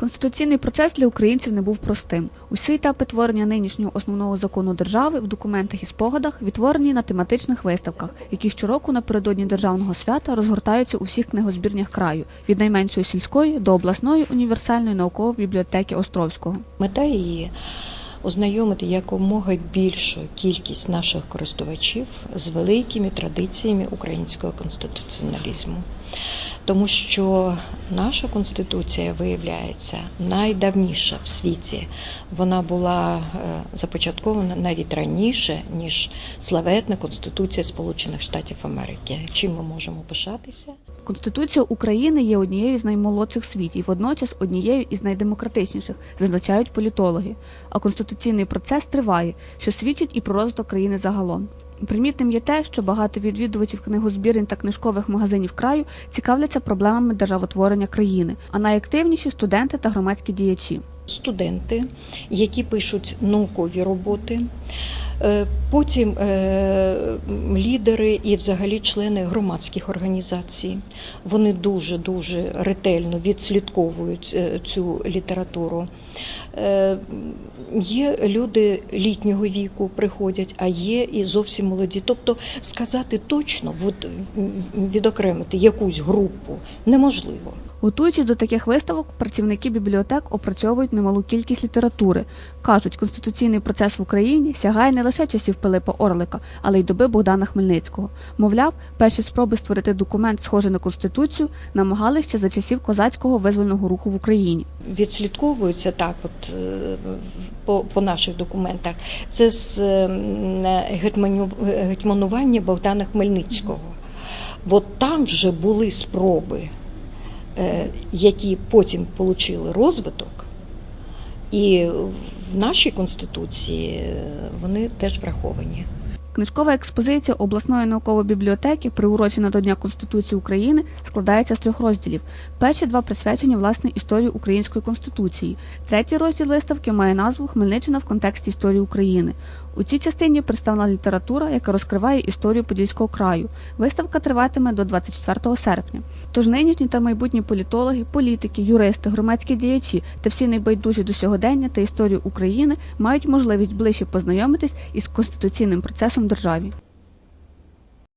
Конституційний процес для українців не був простим. Усі етапи творення нинішнього основного закону держави в документах і спогадах відтворені на тематичних виставках, які щороку напередодні державного свята розгортаються у всіх книгозбірнях краю від найменшої сільської до обласної універсальної наукової бібліотеки Островського. Мета її ознайомити якомога більшу кількість наших користувачів з великими традиціями українського конституціоналізму. Тому що наша конституція виявляється найдавніша в світі. Вона була е, започаткована навіть раніше, ніж славетна Конституція Сполучених Штатів Америки. Чим ми можемо пишатися? Конституція України є однією з наймолодших в світі водночас однією із найдемократичніших, зазначають політологи. А конституційний процес триває, що свідчить і про розвиток країни загалом. Примітним є те, що багато відвідувачів книгозбірень та книжкових магазинів краю цікавляться проблемами державотворення країни, а найактивніші студенти та громадські діячі. студенти, які пишуть наукові роботи, потім е, лідери і взагалі члени громадських організацій. Вони дуже дуже ретельно відслідковують е, цю літературу. Е, Є люди літнього віку приходять, а є і зовсім молоді. Тобто сказати точно, відокремити якусь групу неможливо. Готуючись до таких виставок, працівники бібліотек опрацьовують немалу кількість літератури. Кажуть, конституційний процес в Україні сягає не лише часів Пилипа Орлика, але й доби Богдана Хмельницького. Мовляв, перші спроби створити документ, схожий на конституцію, намагались ще за часів козацького визвольного руху в Україні. відслідковуються так, от е, по, по наших документах. Це з гетьманю- гетьманування Богдана Хмельницького. От там вже були спроби, які потім отримали розвиток, і в нашій конституції е, вони теж враховані. Книжкова експозиція обласної наукової бібліотеки, приурочена до Дня Конституції України, складається з трьох розділів. Перші два присвячені власне історії української конституції. Третій розділ виставки має назву Хмельниччина в контексті історії України. У цій частині представлена література, яка розкриває історію Подільського краю. Виставка триватиме до 24 серпня. Тож нинішні та майбутні політологи, політики, юристи, громадські діячі та всі найбайдужі до сьогодення та історію України мають можливість ближче познайомитись із конституційним процесом державі.